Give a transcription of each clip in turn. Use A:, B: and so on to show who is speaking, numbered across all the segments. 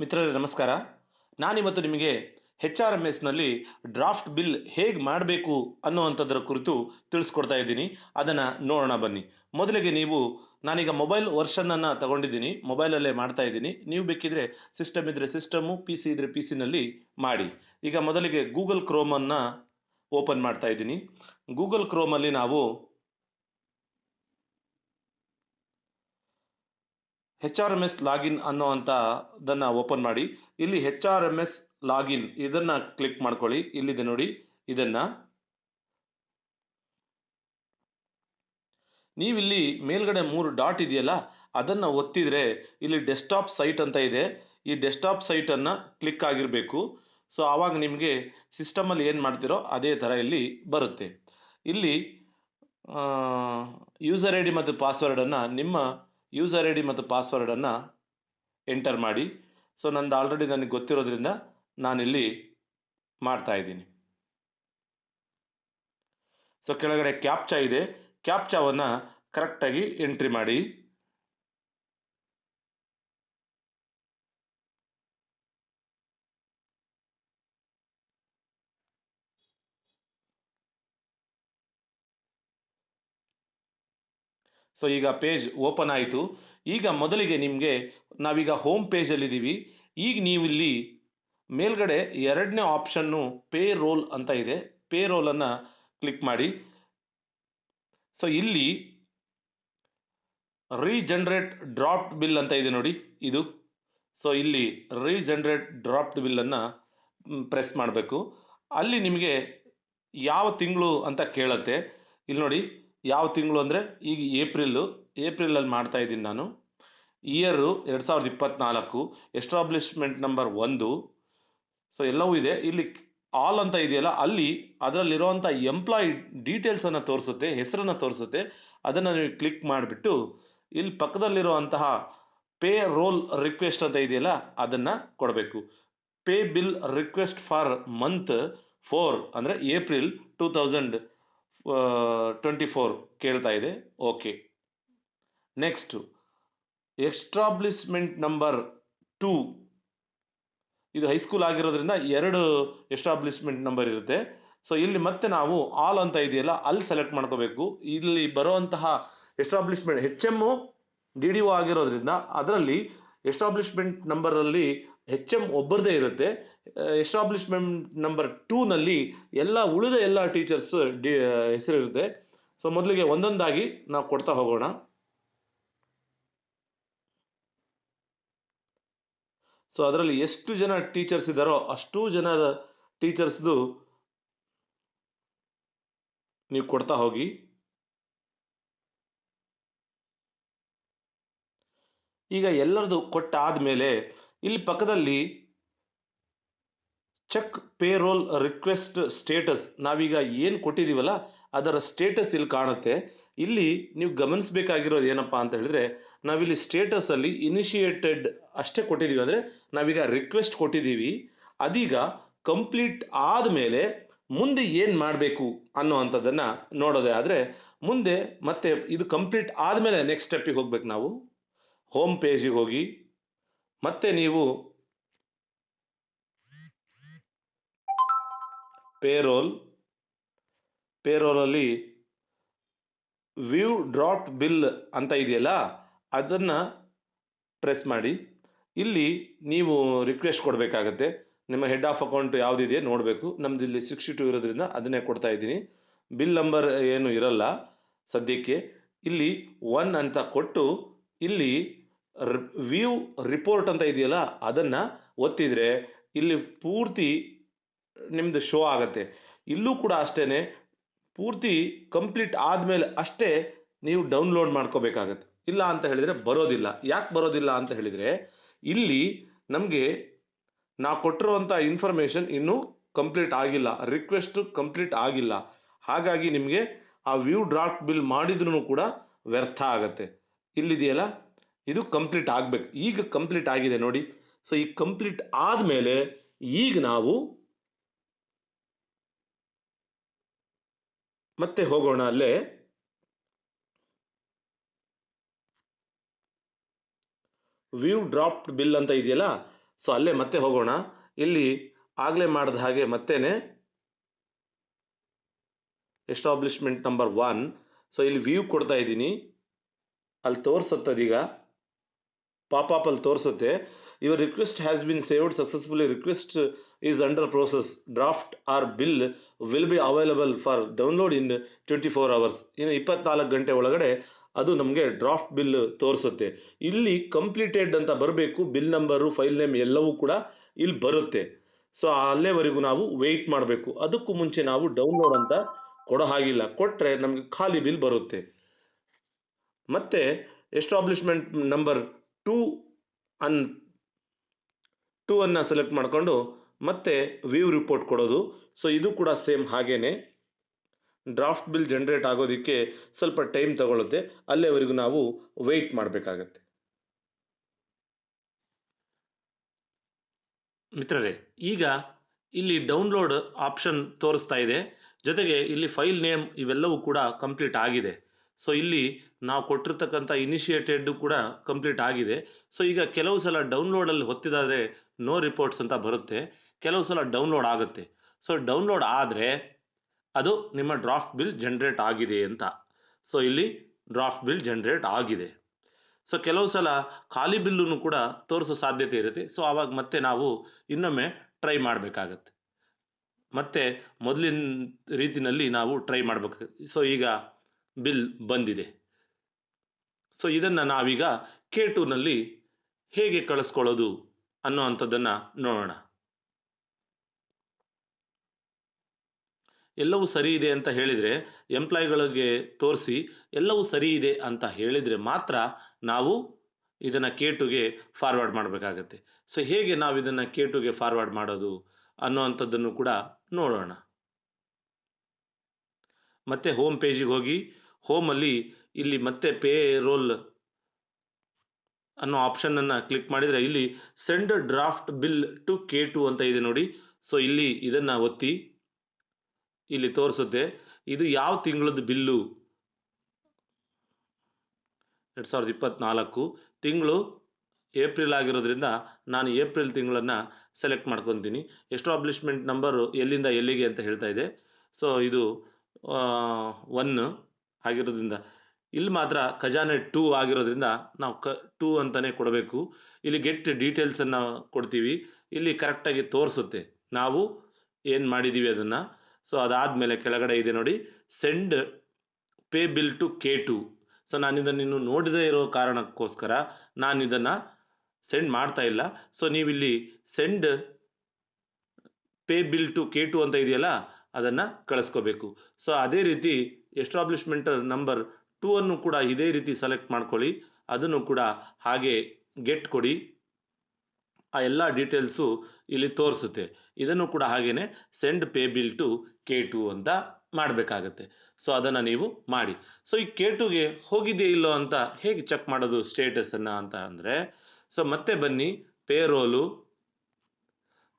A: ಮಿತ್ರರೇ, ನಮಸ್ಕಾರ. ನಾನಿವತ್ತು ನಿಮಗೆ ಹೆಚ್ ಆರ್ ಎಂ ಎಸ್ನಲ್ಲಿ ಡ್ರಾಫ್ಟ್ ಬಿಲ್ ಹೇಗೆ ಮಾಡಬೇಕು ಅನ್ನುವಂಥದ್ರ ಕುರಿತು ತಿಳಿಸ್ಕೊಡ್ತಾ ಇದ್ದೀನಿ. ಅದನ್ನು ನೋಡೋಣ ಬನ್ನಿ. ಮೊದಲಿಗೆ ನೀವು, ನಾನೀಗ ಮೊಬೈಲ್ ವರ್ಷನನ್ನು ತಗೊಂಡಿದ್ದೀನಿ. ಮೊಬೈಲಲ್ಲೇ ಮಾಡ್ತಾ ಇದ್ದೀನಿ. ನೀವು ಬೇಕಿದ್ರೆ ಸಿಸ್ಟಮ್ ಇದ್ದರೆ ಸಿಸ್ಟಮು, ಪಿ ಸಿ ಇದ್ದರೆ ಪಿ ಸಿನಲ್ಲಿ ಮಾಡಿ. ಈಗ ಮೊದಲಿಗೆ ಗೂಗಲ್ ಕ್ರೋಮನ್ನು ಓಪನ್ ಮಾಡ್ತಾ ಇದ್ದೀನಿ. ಗೂಗಲ್ ಕ್ರೋಮಲ್ಲಿ ನಾವು H R M S login ಅನ್ನೋವಂಥದ್ದನ್ನು open ಮಾಡಿ. ಇಲ್ಲಿ H R M S login ಇದನ್ನು ಕ್ಲಿಕ್ ಮಾಡ್ಕೊಳ್ಳಿ. ಇಲ್ಲಿದೆ ನೋಡಿ, ಇದನ್ನು. ನೀವಿಲ್ಲಿ ಮೇಲ್ಗಡೆ ಮೂರು ಡಾಟ್ ಇದೆಯಲ್ಲ, ಅದನ್ನು ಒತ್ತಿದರೆ ಇಲ್ಲಿ ಡೆಸ್ಕ್ಟಾಪ್ ಸೈಟ್ ಅಂತ ಇದೆ. ಈ ಡೆಸ್ಕ್ಟಾಪ್ ಸೈಟನ್ನು ಕ್ಲಿಕ್ ಆಗಿರಬೇಕು. ಸೊ ಆವಾಗ ನಿಮಗೆ ಸಿಸ್ಟಮಲ್ಲಿ ಏನು ಮಾಡ್ತೀರೋ ಅದೇ ಥರ ಇಲ್ಲಿ ಬರುತ್ತೆ. ಇಲ್ಲಿ ಯೂಸರ್ ಐ ಡಿ ಮತ್ತು ಪಾಸ್ವರ್ಡನ್ನು ನಿಮ್ಮ ಯೂಸರ್ ಐ ಡಿ ಮತ್ತು ಪಾಸ್ವರ್ಡನ್ನು ಎಂಟರ್ ಮಾಡಿ. ಸೊ ನಂದು ಆಲ್ರೆಡಿ ನನಗೆ ಗೊತ್ತಿರೋದ್ರಿಂದ ನಾನಿಲ್ಲಿ ಮಾಡ್ತಾ ಇದ್ದೀನಿ. ಸೊ ಕೆಳಗಡೆ ಕ್ಯಾಪ್ಚಾ ಇದೆ. ಕ್ಯಾಪ್ಚಾವನ್ನು ಕರೆಕ್ಟಾಗಿ ಎಂಟ್ರಿ ಮಾಡಿ. ಸೊ ಈಗ ಪೇಜ್ ಓಪನ್ ಆಯಿತು. ಈಗ ಮೊದಲಿಗೆ ನಿಮಗೆ ನಾವೀಗ ಹೋಮ್ ಪೇಜಲ್ಲಿದ್ದೀವಿ ಈಗ ನೀವು ಇಲ್ಲಿ ಮೇಲ್ಗಡೆ ಎರಡನೇ ಆಪ್ಷನ್ನು ಪೇ ರೋಲ್ ಅಂತ ಇದೆ. ಪೇ ರೋಲನ್ನು ಕ್ಲಿಕ್ ಮಾಡಿ. ಸೊ ಇಲ್ಲಿ ರೀಜನ್ರೇಟ್ ಡ್ರಾಪ್ಡ್ ಬಿಲ್ ಅಂತ ಇದೆ ನೋಡಿ, ಇದು. ಸೊ ಇಲ್ಲಿ ರೀಜನ್ರೇಟ್ ಡ್ರಾಪ್ಡ್ ಬಿಲ್ಲನ್ನು ಪ್ರೆಸ್ ಮಾಡಬೇಕು. ಅಲ್ಲಿ ನಿಮಗೆ ಯಾವ ತಿಂಗಳು ಅಂತ ಕೇಳುತ್ತೆ. ಇಲ್ಲಿ ನೋಡಿ. ಯಾವ ತಿಂಗಳು ಅಂದರೆ ಈಗ ಏಪ್ರಿಲ್ಲು, ಏಪ್ರಿಲಲ್ಲಿ ಮಾಡ್ತಾ ಇದ್ದೀನಿ ನಾನು. ಇಯರು ಎರಡು ಸಾವಿರದ ಇಪ್ಪತ್ತ್ನಾಲ್ಕು ಎಸ್ಟಾಬ್ಲಿಷ್ಮೆಂಟ್ ನಂಬರ್ ಒಂದು. ಸೊ ಎಲ್ಲವೂ ಇದೆ. ಇಲ್ಲಿ ಆಲ್ ಅಂತ ಇದೆಯಲ್ಲ, ಅಲ್ಲಿ ಅದರಲ್ಲಿರುವಂಥ ಎಂಪ್ಲಾಯಿ ಡೀಟೇಲ್ಸನ್ನು ತೋರಿಸುತ್ತೆ, ಹೆಸರನ್ನು ತೋರಿಸುತ್ತೆ. ಅದನ್ನು ನೀವು ಕ್ಲಿಕ್ ಮಾಡಿಬಿಟ್ಟು ಇಲ್ಲಿ ಪಕ್ಕದಲ್ಲಿರುವಂತಹ ಪೇ ರೋಲ್ ರಿಕ್ವೆಸ್ಟ್ ಅಂತ ಇದೆಯಲ್ಲ, ಅದನ್ನು ಕೊಡಬೇಕು. Pay bill request for month four ಅಂದರೆ April two thousand twenty four ಕೇಳ್ತಾ ಇದೆ. Okay next establishment number two ಇದು ಹೈಸ್ಕೂಲ್ ಆಗಿರೋದ್ರಿಂದ ಎರಡು ಎಸ್ಟಾಬ್ಲಿಷ್ಮೆಂಟ್ ನಂಬರ್ ಇರುತ್ತೆ. ಸೊ ಇಲ್ಲಿ ಮತ್ತೆ ನಾವು ಆಲ್ ಅಂತ ಇದೆಯಲ್ಲ, ಅಲ್ಲಿ ಸೆಲೆಕ್ಟ್ ಮಾಡ್ಕೋಬೇಕು. ಇಲ್ಲಿ ಬರುವಂತಹ establishment H M D D O ಆಗಿರೋದ್ರಿಂದ, ಅದರಲ್ಲಿ ಎಸ್ಟಾಬ್ಲಿಷ್ಮೆಂಟ್ ನಂಬರಲ್ಲಿ ಹೆಚ್ ಎಂ ಒಬ್ಬರದೇ ಇರುತ್ತೆ. ಎಸ್ಟಾಬ್ಲಿಷ್ಮೆಂಟ್ ನಂಬರ್ ಟೂನಲ್ಲಿ ಎಲ್ಲ ಉಳಿದ ಎಲ್ಲ ಟೀಚರ್ಸ್ ಡಿ ಹೆಸರಿರುತ್ತೆ ಸೊ ಮೊದಲಿಗೆ ಒಂದೊಂದಾಗಿ ನಾವು ಕೊಡ್ತಾ ಹೋಗೋಣ. ಸೊ ಅದರಲ್ಲಿ ಎಷ್ಟು ಜನ ಟೀಚರ್ಸ್ ಇದ್ದಾರೋ ಅಷ್ಟು ಜನ ಟೀಚರ್ಸ್ದು ನೀವು ಕೊಡ್ತಾ ಹೋಗಿ. ಈಗ ಎಲ್ಲರದು ಕೊಟ್ಟಾದ್ಮೇಲೆ ಇಲ್ಲಿ ಪಕ್ಕದಲ್ಲಿ ಚೆಕ್ ಪೇರೋಲ್ ರಿಕ್ವೆಸ್ಟ್ ಸ್ಟೇಟಸ್ ನಾವೀಗ ಏನು ಕೊಟ್ಟಿದ್ದೀವಲ್ಲ ಅದರ ಸ್ಟೇಟಸ್ ಇಲ್ಲಿ ಕಾಣುತ್ತೆ. ಇಲ್ಲಿ ನೀವು ಗಮನಿಸಬೇಕಾಗಿರೋದು ಏನಪ್ಪ ಅಂತ ಹೇಳಿದ್ರೆ, ನಾವಿಲ್ಲಿ ಸ್ಟೇಟಸಲ್ಲಿ ಇನಿಷಿಯೇಟೆಡ್ ಅಷ್ಟೇ ಕೊಟ್ಟಿದ್ದೀವಿ ಅಂದರೆ ನಾವೀಗ ರಿಕ್ವೆಸ್ಟ್ ಕೊಟ್ಟಿದ್ದೀವಿ ಅದೀಗ ಕಂಪ್ಲೀಟ್ ಆದಮೇಲೆ ಮುಂದೆ ಏನು ಮಾಡಬೇಕು ಅನ್ನೋ ಅಂಥದ್ದನ್ನು ನೋಡೋದೇ ಆದರೆ, ಮುಂದೆ ಮತ್ತೆ ಇದು ಕಂಪ್ಲೀಟ್ ಆದಮೇಲೆ ನೆಕ್ಸ್ಟ್ ಸ್ಟೆಪ್ಪಿಗೆ ಹೋಗ್ಬೇಕು ನಾವು. ಹೋಮ್ ಪೇಜಿಗೆ ಹೋಗಿ ಮತ್ತೆ ನೀವು ಪೇರೋಲ್ ಪೇರೋಲಲ್ಲಿ ವ್ಯೂ ಡ್ರಾಟ್ ಬಿಲ್ ಅಂತ ಇದೆಯಲ್ಲ, ಅದನ್ನು ಪ್ರೆಸ್ ಮಾಡಿ. ಇಲ್ಲಿ ನೀವು ರಿಕ್ವೆಸ್ಟ್ ಕೊಡಬೇಕಾಗತ್ತೆ. ನಿಮ್ಮ ಹೆಡ್ ಆಫ್ ಅಕೌಂಟ್ ಯಾವುದಿದೆ ನೋಡಬೇಕು. ನಮ್ದು ಇಲ್ಲಿ ಸಿಕ್ಸ್ಟಿ ಟು ಇರೋದ್ರಿಂದ ಅದನ್ನೇ ಕೊಡ್ತಾ ಇದ್ದೀನಿ. ಬಿಲ್ ನಂಬರ್ ಏನು ಇರಲ್ಲ ಸದ್ಯಕ್ಕೆ. ಇಲ್ಲಿ ಒನ್ ಅಂತ ಕೊಟ್ಟು ಇಲ್ಲಿ ವ್ಯೂ ರಿಪೋರ್ಟ್ ಅಂತ ಇದೆಯಲ್ಲ, ಅದನ್ನು ಒತ್ತಿದರೆ ಇಲ್ಲಿ ಪೂರ್ತಿ ನಿಮ್ಮದು ಶೋ ಆಗುತ್ತೆ. ಇಲ್ಲೂ ಕೂಡ ಅಷ್ಟೇ ಪೂರ್ತಿ ಕಂಪ್ಲೀಟ್ ಆದಮೇಲೆ ಅಷ್ಟೇ ನೀವು ಡೌನ್ಲೋಡ್ ಮಾಡ್ಕೋಬೇಕಾಗತ್ತೆ. ಇಲ್ಲ ಅಂತ ಹೇಳಿದರೆ ಬರೋದಿಲ್ಲ. ಯಾಕೆ ಬರೋದಿಲ್ಲ ಅಂತ ಹೇಳಿದರೆ, ಇಲ್ಲಿ ನಮಗೆ ನಾವು ಕೊಟ್ಟಿರುವಂಥ ಇನ್ಫಾರ್ಮೇಷನ್ ಇನ್ನೂ ಕಂಪ್ಲೀಟ್ ಆಗಿಲ್ಲ. ರಿಕ್ವೆಸ್ಟ್ ಕಂಪ್ಲೀಟ್ ಆಗಿಲ್ಲ. ಹಾಗಾಗಿ ನಿಮಗೆ ಆ ವ್ಯೂ ಡ್ರಾಫ್ಟ್ ಬಿಲ್ ಮಾಡಿದ್ರೂ ಕೂಡ ವ್ಯರ್ಥ ಆಗತ್ತೆ. ಇಲ್ಲಿದೆಯಲ್ಲ? ಇದು ಕಂಪ್ಲೀಟ್ ಆಗಬೇಕು. ಈಗ ಕಂಪ್ಲೀಟ್ ಆಗಿದೆ ನೋಡಿ. ಸೊ ಈ ಕಂಪ್ಲೀಟ್ ಆದಮೇಲೆ ಈಗ ನಾವು ಮತ್ತೆ ಹೋಗೋಣ ಅಲ್ಲೇ. ವ್ಯೂ ಡ್ರಾಪ್ಡ್ ಬಿಲ್ ಅಂತ ಇದೆಯಲ್ಲ? ಸೊ ಅಲ್ಲೇ ಮತ್ತೆ ಹೋಗೋಣ. ಇಲ್ಲಿ ಆಗಲೇ ಮಾಡಿದ ಹಾಗೆ ಮತ್ತೇನೆ. ಎಸ್ಟಾಬ್ಲಿಷ್ಮೆಂಟ್ ನಂಬರ್ ಒನ್ ಸೊ ಇಲ್ಲಿ ವ್ಯೂ ಕೊಡ್ತಾ ಇದ್ದೀನಿ. ಅಲ್ಲಿ ತೋರಿಸುತ್ತದೀಗ. ಪಾಪಾಪ್ ಅಲ್ಲಿ ತೋರಿಸುತ್ತೆ. Your request has been saved successfully request is under process draft or bill will be available for download in twenty four hours ಇನ್ನು ಇಪ್ಪತ್ನಾಲ್ಕು ಗಂಟೆ ಒಳಗಡೆ ಅದು ನಮಗೆ ಡ್ರಾಫ್ಟ್ ಬಿಲ್ ತೋರಿಸುತ್ತೆ. ಇಲ್ಲಿ ಕಂಪ್ಲೀಟೆಡ್ ಅಂತ ಬರಬೇಕು. ಬಿಲ್ ನಂಬರು ಫೈಲ್ ನೇಮ್ ಎಲ್ಲವೂ ಕೂಡ ಇಲ್ಲಿ ಬರುತ್ತೆ. ಸೊ ಅಲ್ಲೇವರೆಗೂ ನಾವು ವೆಯ್ಟ್ ಮಾಡಬೇಕು. ಅದಕ್ಕೂ ಮುಂಚೆ ನಾವು ಡೌನ್ಲೋಡ್ ಅಂತ ಕೊಡೋ ಹಾಗಿಲ್ಲ. ಕೊಟ್ಟರೆ ನಮಗೆ ಖಾಲಿ ಬಿಲ್ ಬರುತ್ತೆ. ಮತ್ತೆ ಎಸ್ಟಾಬ್ಲಿಷ್ಮೆಂಟ್ ನಂಬರ್ ಟೂ ಅನ್, ಟೂ ಅನ್ನು ಸೆಲೆಕ್ಟ್ ಮಾಡಿಕೊಂಡು ಮತ್ತೆ ವ್ಯೂ ರಿಪೋರ್ಟ್ ಕೊಡೋದು. ಸೊ ಇದು ಕೂಡ ಸೇಮ್ ಹಾಗೇನೆ. ಡ್ರಾಫ್ಟ್ ಬಿಲ್ ಜನರೇಟ್ ಆಗೋದಕ್ಕೆ ಸ್ವಲ್ಪ ಟೈಮ್ ತಗೊಳ್ಳುತ್ತೆ ಅಲ್ಲಿವರೆಗೂ ನಾವು ವೆಯ್ಟ್ ಮಾಡಬೇಕಾಗತ್ತೆ. ಮಿತ್ರರೇ, ಈಗ ಇಲ್ಲಿ ಡೌನ್ಲೋಡ್ ಆಪ್ಷನ್ ತೋರಿಸ್ತಾ ಇದೆ. ಜೊತೆಗೆ ಇಲ್ಲಿ ಫೈಲ್ ನೇಮ್ ಇವೆಲ್ಲವೂ ಕೂಡ ಕಂಪ್ಲೀಟ್ ಆಗಿದೆ. ಸೊ ಇಲ್ಲಿ ನಾವು ಕೊಟ್ಟಿರ್ತಕ್ಕಂಥ ಇನಿಷಿಯೇಟೆಡ್ ಕೂಡ ಕಂಪ್ಲೀಟ್ ಆಗಿದೆ. ಸೊ ಈಗ ಕೆಲವು ಸಲ ಡೌನ್ಲೋಡಲ್ಲಿ ಹೊತ್ತಿದಾದರೆ ನೋ ರಿಪೋರ್ಟ್ಸ್ ಅಂತ ಬರುತ್ತೆ. ಕೆಲವು ಸಲ ಡೌನ್ಲೋಡ್ ಆಗುತ್ತೆ. ಸೊ ಡೌನ್ಲೋಡ್ ಆದರೆ ಅದು ನಿಮ್ಮ ಡ್ರಾಫ್ಟ್ ಬಿಲ್ ಜನ್ರೇಟ್ ಆಗಿದೆ ಅಂತ. ಸೊ ಇಲ್ಲಿ ಡ್ರಾಫ್ಟ್ ಬಿಲ್ ಜನ್ರೇಟ್ ಆಗಿದೆ. ಸೊ ಕೆಲವು ಸಲ ಖಾಲಿ ಬಿಲ್ಲನ್ನು ಕೂಡ ತೋರಿಸೋ ಸಾಧ್ಯತೆ ಇರುತ್ತೆ. ಸೊ ಆವಾಗ ಮತ್ತೆ ನಾವು ಇನ್ನೊಮ್ಮೆ ಟ್ರೈ ಮಾಡಬೇಕಾಗತ್ತೆ. ಮತ್ತೆ ಮೊದಲಿನ ರೀತಿನಲ್ಲಿ ನಾವು ಟ್ರೈ ಮಾಡಬೇಕು. ಸೊ ಈಗ ಬಿಲ್ ಬಂದಿದೆ. ಸೊ ಇದನ್ನು ನಾವೀಗ ಕೆ ಟೂನಲ್ಲಿ ಹೇಗೆ ಕಳಿಸ್ಕೊಳ್ಳೋದು ಅನ್ನೋ ಅಂಥದ್ದನ್ನು ನೋಡೋಣ. ಎಲ್ಲವೂ ಸರಿ ಇದೆ ಅಂತ ಹೇಳಿದರೆ, ಎಂಪ್ಲಾಯ್ಗಳಿಗೆ ತೋರಿಸಿ ಎಲ್ಲವೂ ಸರಿ ಇದೆ ಅಂತ ಹೇಳಿದರೆ ಮಾತ್ರ ನಾವು ಇದನ್ನು ಕೆ ಟುಗೆ ಫಾರ್ವರ್ಡ್ ಮಾಡಬೇಕಾಗತ್ತೆ. ಸೊ ಹೇಗೆ ನಾವು ಇದನ್ನು ಕೆ ಟುಗೆ ಫಾರ್ವರ್ಡ್ ಮಾಡೋದು ಅನ್ನೋವಂಥದ್ದನ್ನು ಕೂಡ ನೋಡೋಣ. ಮತ್ತೆ ಹೋಮ್ ಪೇಜಿಗೆ ಹೋಗಿ ಹೋಮಲ್ಲಿ ಇಲ್ಲಿ ಮತ್ತೆ ಪೇ ರೋಲ್ ಅನ್ನೋ ಆಪ್ಷನನ್ನು ಕ್ಲಿಕ್ ಮಾಡಿದರೆ ಇಲ್ಲಿ send draft bill to K two ಅಂತ ಇದೆ ನೋಡಿ. ಸೊ ಇಲ್ಲಿ ಇದನ್ನು ಒತ್ತಿ ಇಲ್ಲಿ ತೋರಿಸುತ್ತೆ. ಇದು ಯಾವ ತಿಂಗಳದ್ದು ಬಿಲ್ಲು ಎರಡು ಸಾವಿರದ ಇಪ್ಪತ್ತ್ನಾಲ್ಕು ತಿಂಗಳು ಏಪ್ರಿಲ್ ಆಗಿರೋದ್ರಿಂದ ನಾನು ಏಪ್ರಿಲ್ ತಿಂಗಳನ್ನು ಸೆಲೆಕ್ಟ್ ಮಾಡ್ಕೊತೀನಿ. ಎಸ್ಟಾಬ್ಲಿಷ್ಮೆಂಟ್ ನಂಬರು ಎಲ್ಲಿಂದ ಎಲ್ಲಿಗೆ ಅಂತ ಹೇಳ್ತಾ ಇದೆ. ಸೊ ಇದು ಒನ್ ಆಗಿರೋದ್ರಿಂದ. ಇಲ್ಲಿ ಮಾತ್ರ ಖಜಾನೆ ಟೂ ಆಗಿರೋದ್ರಿಂದ ನಾವು ಕ ಟೂ ಅಂತಲೇ ಕೊಡಬೇಕು. ಇಲ್ಲಿ ಗೆಟ್ ಡೀಟೇಲ್ಸನ್ನು ಕೊಡ್ತೀವಿ. ಇಲ್ಲಿ ಕರೆಕ್ಟಾಗಿ ತೋರಿಸುತ್ತೆ. ನಾವು ಏನು ಮಾಡಿದ್ದೀವಿ ಅದನ್ನು? ಸೊ ಅದಾದಮೇಲೆ ಕೆಳಗಡೆ ಇದೆ ನೋಡಿ send pay bill to K two so ನಾನು ಇದನ್ನು ಇನ್ನು ನೋಡದೇ ಇರೋ ಕಾರಣಕ್ಕೋಸ್ಕರ ನಾನು ಇದನ್ನು ಸೆಂಡ್ ಮಾಡ್ತಾ ಇಲ್ಲ. ಸೊ ನೀವಿಲ್ಲಿ send pay bill to K two ಅಂತ ಇದೆಯಲ್ಲ, ಅದನ್ನು ಕಳಿಸ್ಕೋಬೇಕು. ಸೊ ಅದೇ ರೀತಿ ಎಸ್ಟಾಬ್ಲಿಷ್ಮೆಂಟ್ ನಂಬರ್ ಟೂ ಅನ್ನು ಕೂಡ ಇದೇ ರೀತಿ ಸೆಲೆಕ್ಟ್ ಮಾಡ್ಕೊಳ್ಳಿ. ಅದನ್ನು ಕೂಡ ಹಾಗೆ ಗೆಟ್ ಕೊಡಿ. ಆ ಎಲ್ಲ ಡೀಟೇಲ್ಸು ಇಲ್ಲಿ ತೋರಿಸುತ್ತೆ. ಇದನ್ನು ಕೂಡ ಹಾಗೆಯೇ send pay bill to K two ಅಂತ ಮಾಡಬೇಕಾಗತ್ತೆ. ಸೊ ಅದನ್ನು ನೀವು ಮಾಡಿ. ಸೊ ಈ ಕೆ ಟುಗೆ ಹೋಗಿದೆಯೋ ಇಲ್ಲೋ ಅಂತ ಹೇಗೆ ಚೆಕ್ ಮಾಡೋದು ಸ್ಟೇಟಸನ್ನು ಅಂತ ಅಂದರೆ ಸೊ ಮತ್ತೆ ಬನ್ನಿ ಪೇರೋಲು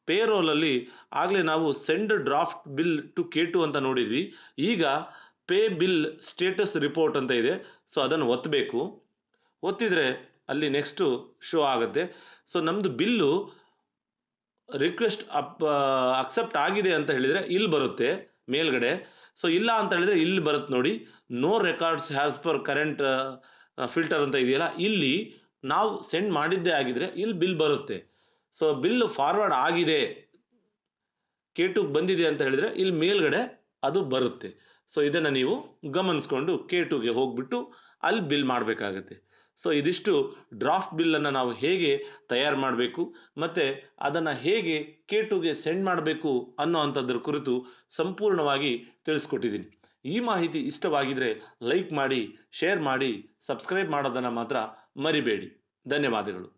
A: ಪೇರೋಲಲ್ಲಿ ಆಗಲೇ ನಾವು send draft bill to K two ಅಂತ ನೋಡಿದ್ವಿ. ಈಗ ಪೇ ಬಿಲ್ ಸ್ಟೇಟಸ್ ರಿಪೋರ್ಟ್ ಅಂತ ಇದೆ. ಸೊ ಅದನ್ನು ಒತ್ತಬೇಕು ಒತ್ತಿದರೆ ಅಲ್ಲಿ ನೆಕ್ಸ್ಟು ಶೋ ಆಗುತ್ತೆ. ಸೊ ನಮ್ಮದು ಬಿಲ್ಲು ರಿಕ್ವೆಸ್ಟ್ ಅಪ್ ಅಕ್ಸೆಪ್ಟ್ ಆಗಿದೆ ಅಂತ ಹೇಳಿದರೆ ಇಲ್ಲಿ ಬರುತ್ತೆ ಮೇಲ್ಗಡೆ. ಸೊ ಇಲ್ಲ ಅಂತ ಹೇಳಿದರೆ ಇಲ್ಲಿ ಬರುತ್ತೆ ನೋಡಿ. No records has per current filter ಅಂತ ಇದೆಯಲ್ಲ. ಇಲ್ಲಿ ನಾವು ಸೆಂಡ್ ಮಾಡಿದ್ದೇ ಆಗಿದ್ರೆ ಇಲ್ಲಿ ಬಿಲ್ ಬರುತ್ತೆ. ಸೊ ಬಿಲ್ ಫಾರ್ವರ್ಡ್ ಆಗಿದೆ. ಕೆ ಟುಗೆ ಬಂದಿದೆ ಅಂತ ಹೇಳಿದರೆ ಇಲ್ಲಿ ಮೇಲ್ಗಡೆ ಅದು ಬರುತ್ತೆ. ಸೊ ಇದನ್ನು ನೀವು ಗಮನಿಸ್ಕೊಂಡು ಕೆ ಟುಗೆ ಹೋಗ್ಬಿಟ್ಟು ಅಲ್ಲಿ ಬಿಲ್ ಮಾಡಬೇಕಾಗತ್ತೆ. ಸೊ ಇದಿಷ್ಟು ಡ್ರಾಫ್ಟ್ ಬಿಲ್ಲನ್ನು ನಾವು ಹೇಗೆ ತಯಾರು ಮಾಡಬೇಕು ಮತ್ತು ಅದನ್ನು ಹೇಗೆ ಕೆ ಟುಗೆ ಸೆಂಡ್ ಮಾಡಬೇಕು ಅನ್ನೋ ಅಂಥದ್ರ ಕುರಿತು ಸಂಪೂರ್ಣವಾಗಿ ತಿಳಿಸ್ಕೊಟ್ಟಿದ್ದೀನಿ. ಈ ಮಾಹಿತಿ ಇಷ್ಟವಾಗಿದ್ದರೆ ಲೈಕ್ ಮಾಡಿ ಶೇರ್ ಮಾಡಿ ಸಬ್ಸ್ಕ್ರೈಬ್ ಮಾಡೋದನ್ನು ಮಾತ್ರ ಮರಿಬೇಡಿ. ಧನ್ಯವಾದಗಳು.